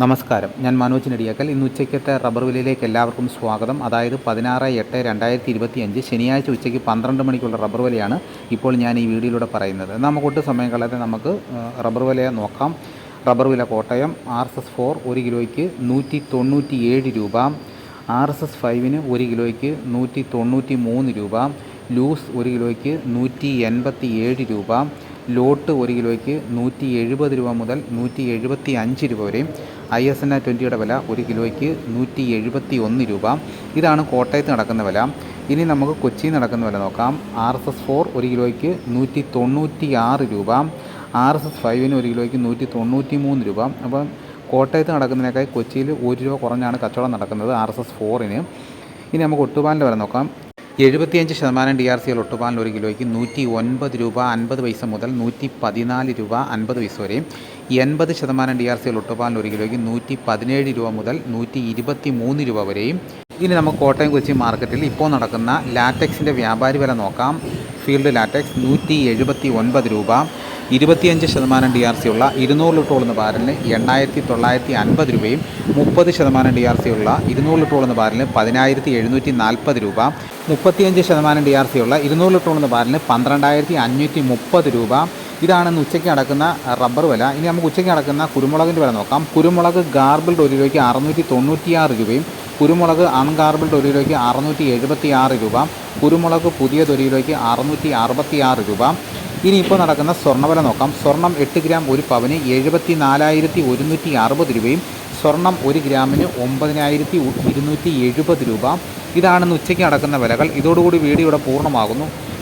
നമസ്കാരം. ഞാൻ മനോജ് നെടിയാക്കൽ. ഇന്ന് ഉച്ചയ്ക്കത്തെ റബ്ബർ വിലയിലേക്ക് എല്ലാവർക്കും സ്വാഗതം. അതായത് പതിനാറ് എട്ട് രണ്ടായിരത്തി ഇരുപത്തി അഞ്ച് ശനിയാഴ്ച ഉച്ചയ്ക്ക് പന്ത്രണ്ട് മണിക്കുള്ള റബ്ബർ വിലയാണ് ഇപ്പോൾ ഞാൻ ഈ വീഡിയോയിലൂടെ പറയുന്നത്. നമുക്ക് ഒട്ടും സമയം കളയാതെ നമുക്ക് റബ്ബർ വില നോക്കാം. റബ്ബർ വില Kottayam R S S four ഒരു കിലോയ്ക്ക് നൂറ്റി തൊണ്ണൂറ്റി ഏഴ് രൂപ. ആർ എസ് എസ് ഫൈവിന് ഒരു കിലോയ്ക്ക് നൂറ്റി തൊണ്ണൂറ്റി മൂന്ന് രൂപ. ലൂസ് ഒരു കിലോയ്ക്ക് നൂറ്റി എൺപത്തി ഏഴ് രൂപ. ലോട്ട് ഒരു കിലോയ്ക്ക് നൂറ്റി എഴുപത് രൂപ മുതൽ നൂറ്റി എഴുപത്തി അഞ്ച് രൂപ വരെയും ഐ എസ് എൻ ആർ ട്വന്റിയുടെ വില ഒരു കിലോയ്ക്ക് നൂറ്റി എഴുപത്തി ഒന്ന് രൂപ. ഇതാണ് കോട്ടയത്ത് നടക്കുന്ന വില. ഇനി നമുക്ക് കൊച്ചിയിൽ നടക്കുന്ന വില നോക്കാം. ആർ എസ് എസ് ഫോർ ഒരു കിലോയ്ക്ക് നൂറ്റി തൊണ്ണൂറ്റി ആറ് രൂപ. ആർ എസ് എസ് ഫൈവിന് ഒരു കിലോയ്ക്ക് നൂറ്റി തൊണ്ണൂറ്റി മൂന്ന് രൂപ. അപ്പം കോട്ടയത്ത് നടക്കുന്നതിനേക്കാൾ കൊച്ചിയിൽ ഒരു രൂപ കുറഞ്ഞാണ് കച്ചവടം നടക്കുന്നത് ആർ എസ് എസ് ഫോറിന്. ഇനി നമുക്ക് ഒട്ടുപാലിന്റെ വില നോക്കാം. എഴുപത്തിയഞ്ച് ശതമാനം ഡി ആർ സി എൽ ഒട്ടുപാലിന് ഒരു കിലോയ്ക്ക് നൂറ്റി ഒൻപത് രൂപ അൻപത് പൈസ മുതൽ നൂറ്റി പതിനാല് രൂപ അൻപത് പൈസ വരെയും എൺപത് ശതമാനം ഡി ആർ സി എൽ ഒട്ടുപാലിന് ഒരു കിലോയ്ക്ക് നൂറ്റി പതിനേഴ് രൂപ മുതൽ നൂറ്റി ഇരുപത്തി മൂന്ന് രൂപ വരെയും. ഇനി നമുക്ക് കോട്ടയം കൊച്ചി മാർക്കറ്റിൽ ഇപ്പോൾ നടക്കുന്ന ലാറ്റക്സിന്റെ വ്യാപാരി വില നോക്കാം. ഫീൽഡ് ലാറ്റക്സ് നൂറ്റി എഴുപത്തി ഒൻപത് രൂപ. ഇരുപത്തിയഞ്ച് ശതമാനം ഡി ആർ സി ഉള്ള ഇരുന്നൂറ് ലിറ്ററോളുന്ന ബാരലിന് എണ്ണായിരത്തി തൊള്ളായിരത്തി അൻപത് രൂപയും മുപ്പത് ശതമാനം ഡി ആർ സി ഉള്ള ഇരുന്നൂറ് ലിറ്ററോളുന്ന ബാരലിന് പതിനായിരത്തി എഴുന്നൂറ്റി നാൽപ്പത് രൂപ. മുപ്പത്തിയഞ്ച് ശതമാനം ഡി ആർ സി ഉള്ള ഇരുന്നൂറ് ലിറ്ററോളുന്ന ബാരലിന് പന്ത്രണ്ടായിരത്തി അഞ്ഞൂറ്റി മുപ്പത് രൂപ. ഇതാണ് ഇന്ന് ഉച്ചയ്ക്ക് നടക്കുന്ന റബ്ബർ വില. ഇനി നമുക്ക് ഉച്ചയ്ക്ക് നടക്കുന്ന കുരുമുളകിന്റെ വില നോക്കാം. കുരുമുളക് ഗാർബിൾഡ് ഒരു രൂപയ്ക്ക് അറുന്നൂറ്റി തൊണ്ണൂറ്റിയാറ് രൂപയും കുരുമുളക് അൺഗാർബിൾഡ് ഒരു രൂപയ്ക്ക് അറുന്നൂറ്റി എഴുപത്തി ആറ് രൂപ കുരുമുളക് പുതിയത് ഒരു രൂപയ്ക്ക് അറുന്നൂറ്റി അറുപത്തി ആറ് രൂപ. ഇനി ഇപ്പോൾ നടക്കുന്ന സ്വർണവില നോക്കാം. സ്വർണം എട്ട് ഗ്രാം ഒരു പവന് എഴുപത്തി നാലായിരത്തി ഒരുന്നൂറ്റി അറുപത് രൂപയും സ്വർണം ഒരു ഗ്രാമിന് ഒമ്പതിനായിരത്തി ഇരുന്നൂറ്റി എഴുപത് രൂപ. ഇതാണ് ഇന്ന് ഉച്ചയ്ക്ക് നടക്കുന്ന വിലകൾ. ഇതോടുകൂടി വീഡിയോ ഇവിടെ പൂർണമാകുന്നു.